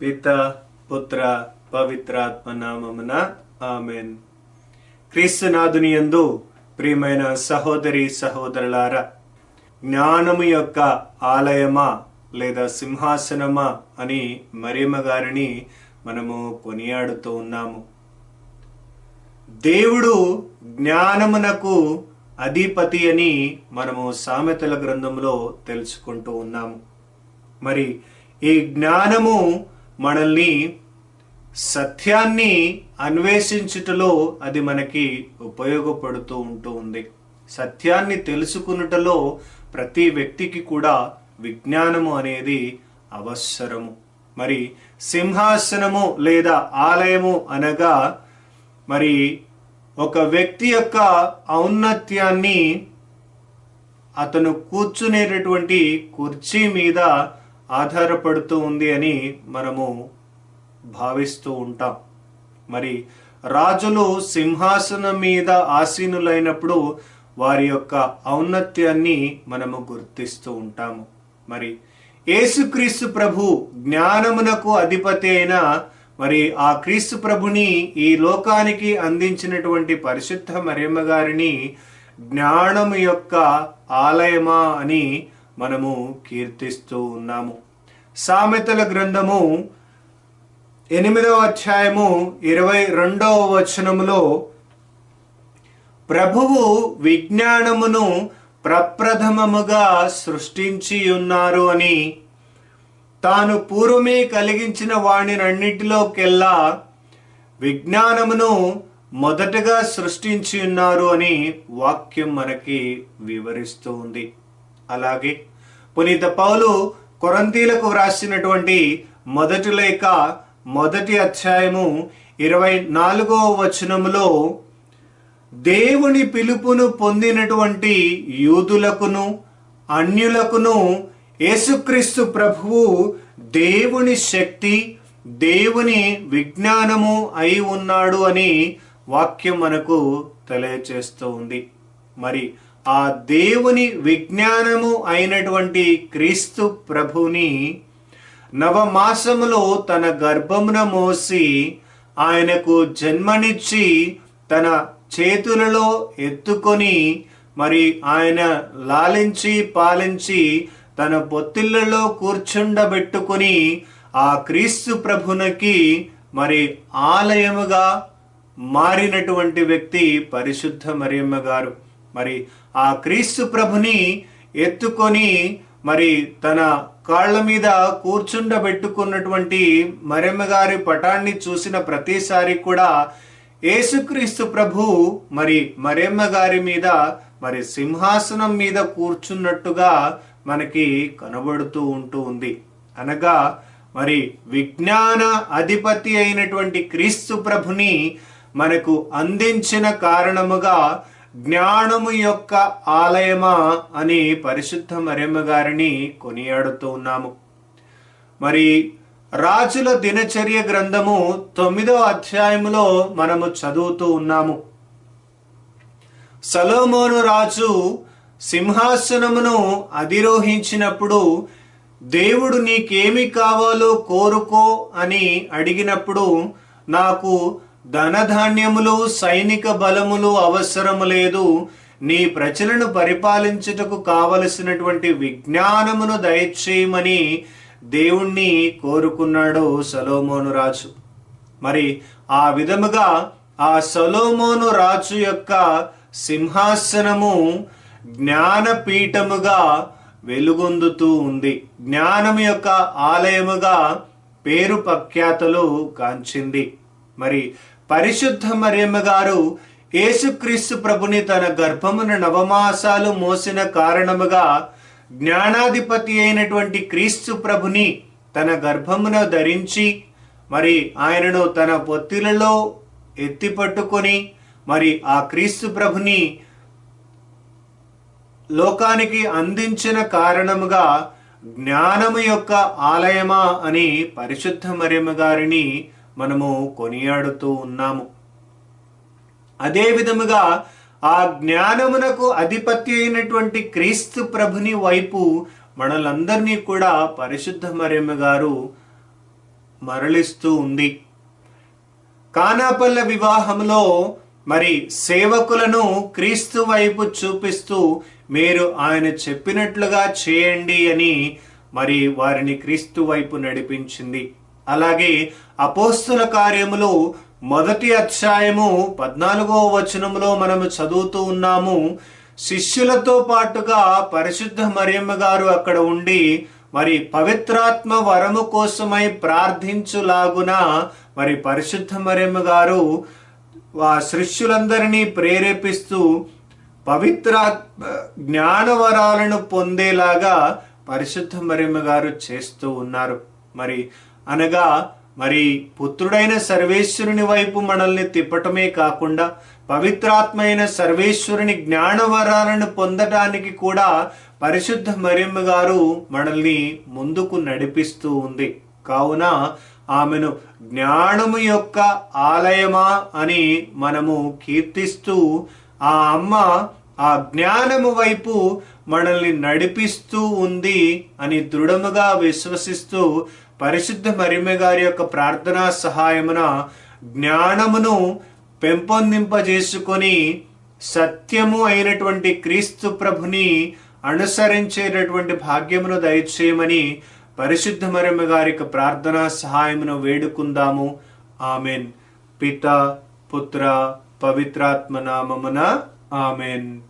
పిత పుత్ర పవిత్రాత్మ నామమున ఆమెన్. క్రీస్తునాథుని యందు ప్రియమైన సహోదరి సహోదరులారా జ్ఞానము యొక్క ఆలయమా లేదా సింహాసనమా అని మరియమ్మ గారిని మనము కొనియాడుతూ ఉన్నాము. దేవుడు జ్ఞానమునకు అధిపతి అని మనము సామెతల గ్రంథంలో తెలుసుకుంటూ ఉన్నాము. మరి ఈ జ్ఞానము మనల్ని సత్యాన్ని అన్వేషించుటలో అది మనకి ఉపయోగపడుతూ ఉంటూ ఉంది. సత్యాన్ని తెలుసుకున్నటలో ప్రతి వ్యక్తికి కూడా విజ్ఞానము అనేది అవసరము. మరి సింహాసనము లేదా ఆలయము అనగా మరి ఒక వ్యక్తి యొక్క ఔన్నత్యాన్ని అతను కూర్చునేటటువంటి కుర్చీ మీద ఆధారపడుతూ ఉంది అని మనము భావిస్తూ ఉంటాం. మరి రాజులు సింహాసనం మీద ఆసీనులైనప్పుడు వారి యొక్క ఔన్నత్యాన్ని మనము గుర్తిస్తూ ఉంటాము. మరి యేసుక్రీస్తు ప్రభు జ్ఞానమునకు అధిపతి అయిన మరి ఆ క్రీస్తు ప్రభుని ఈ లోకానికి అందించినటువంటి పరిశుద్ధ మరియమ్మ గారిని జ్ఞానము యొక్క ఆలయమా అని మనము కీర్తిస్తూ ఉన్నాము. సామెతల గ్రంథము ఎనిమిదవ అధ్యాయము ఇరవై రెండవ వచనములో ప్రభువు విజ్ఞానమును ప్రప్రథమముగా సృష్టించి ఉన్నారు అని తాను పూర్వమే కలిగించిన వాణినన్నిటిలోకెల్లా విజ్ఞానమును మొదటగా సృష్టించి ఉన్నారు అని వాక్యం మనకి వివరిస్తూ ఉంది. అలాగే పునీత పౌలు కొరంతీలకు వ్రాసినటువంటి మొదటి లేఖ మొదటి అధ్యాయము ఇరవై నాలుగవ వచనములో దేవుని పిలుపును పొందినటువంటి యూదులకును అన్యులకును యేసుక్రీస్తు ప్రభువు దేవుని శక్తి దేవుని విజ్ఞానము అయి ఉన్నాడు అని వాక్యం మనకు తెలియచేస్తూ ఉంది. మరి ఆ దేవుని విజ్ఞానము అయినటువంటి క్రీస్తు ప్రభుని నవమాసములో తన గర్భమున మోసి ఆయనకు జన్మనిచ్చి తన చేతులలో ఎత్తుకొని మరి ఆయన లాలించి పాలించి తన పొత్తిళ్ళలో కూర్చుండబెట్టుకొని ఆ క్రీస్తు ప్రభునకి మరి ఆలయముగా మారినటువంటి వ్యక్తి పరిశుద్ధ మరియమ్మ గారు. మరి ఆ క్రీస్తు ప్రభుని ఎత్తుకొని మరి తన కాళ్ళ మీద కూర్చుండబెట్టుకున్నటువంటి మరెమ్మ గారి పటాన్ని చూసిన ప్రతిసారి కూడా యేసుక్రీస్తు ప్రభు మరి మరెమ్మ గారి మీద మరి సింహాసనం మీద కూర్చున్నట్టుగా మనకి కనబడుతూ ఉంటూ ఉంది. అనగా మరి విజ్ఞాన అధిపతి అయినటువంటి క్రీస్తు ప్రభుని మనకు అందించిన కారణముగా జ్ఞానము యొక్క ఆలయమా అని పరిశుద్ధ మరియమ్మ గారిని కొనియాడుతూ ఉన్నాము. మరి రాజుల దినచర్య గ్రంథము తొమ్మిదో అధ్యాయములో మనము చదువుతూ ఉన్నాము. సలోమోను రాజు సింహాసనమును అధిరోహించినప్పుడు దేవుడు నీకేమి కావాలో కోరుకో అని అడిగినప్పుడు నాకు ధనధాన్యములు సైనిక బలములు అవసరము లేదు. నీ ప్రజలను పరిపాలించుటకు కావలసినటువంటి విజ్ఞానమును దయచేయమని దేవుణ్ణి కోరుకున్నాడు సలోమోను రాజు. మరి ఆ విధముగా ఆ సలోమోను రాజు యొక్క సింహాసనము జ్ఞానపీఠముగా వెలుగొందుతూ ఉంది. జ్ఞానం యొక్క ఆలయముగా పేరు ప్రఖ్యాతలు కాంచింది. మరి పరిశుద్ధ మరియమ్మ గారు యేసుక్రీస్తు ప్రభుని తన గర్భమున నవమాసాలు మోసిన కారణముగా జ్ఞానాధిపతి అయినటువంటి క్రీస్తు ప్రభుని తన గర్భమున ధరించి మరి ఆయనను తన పొత్తిలలో ఎత్తి పట్టుకొని మరి ఆ క్రీస్తు ప్రభుని లోకానికి అందించిన కారణముగా జ్ఞానము యొక్క ఆలయమా అని పరిశుద్ధ మరియమ్మ గారిని మనము కొనియాడుతూ ఉన్నాము. అదే విధముగా ఆ జ్ఞానమునకు అధిపతి అయినటువంటి క్రీస్తు ప్రభుని వైపు మనలందరినీ కూడా పరిశుద్ధ మరియమ్మ గారు మరలిస్తూ ఉంది. కానాపల్ల వివాహంలో మరి సేవకులను క్రీస్తు వైపు చూపిస్తూ మీరు ఆయన చెప్పినట్లుగా చేయండి అని మరి వారిని క్రీస్తు వైపు నడిపించింది. అలాగే అపోస్తుల కార్యములు మొదటి అధ్యాయము పద్నాలుగో వచనములో మనము చదువుతూ ఉన్నాము. శిష్యులతో పాటుగా పరిశుద్ధ మరియమ్మ గారు అక్కడ ఉండి మరి పవిత్రాత్మ వరము కోసమై ప్రార్థించులాగున మరి పరిశుద్ధ మరియమ్మ గారు ఆ శిష్యులందరినీ ప్రేరేపిస్తూ పవిత్ర జ్ఞానవరాలను పొందేలాగా పరిశుద్ధ మరియమ్మ గారు చేస్తూ ఉన్నారు. మరి అనగా మరి పుత్రుడైన సర్వేశ్వరుని వైపు మనల్ని తిప్పటమే కాకుండా పవిత్రాత్మైన సర్వేశ్వరుని జ్ఞానవరాలను పొందటానికి కూడా పరిశుద్ధ మరియమ్మ గారు మనల్ని ముందుకు నడిపిస్తూ ఉంది. కావున ఆమెను జ్ఞానము యొక్క ఆలయమా అని మనము కీర్తిస్తూ ఆ అమ్మ ఆ జ్ఞానము వైపు మనల్ని నడిపిస్తూ ఉంది అని దృఢముగా విశ్వసిస్తూ పరిశుద్ధ మరిమె గారి యొక్క ప్రార్థనా సహాయమున జ్ఞానమును పెంపొందింపజేసుకొని సత్యము అయినటువంటి క్రీస్తు ప్రభుని అనుసరించేటటువంటి భాగ్యమును దయచేయమని పరిశుద్ధ మరిమ గారి యొక్క ప్రార్థనా సహాయమును వేడుకుందాము. ఆమెన్. పిత పుత్ర పవిత్రాత్మ నామమున ఆమెన్.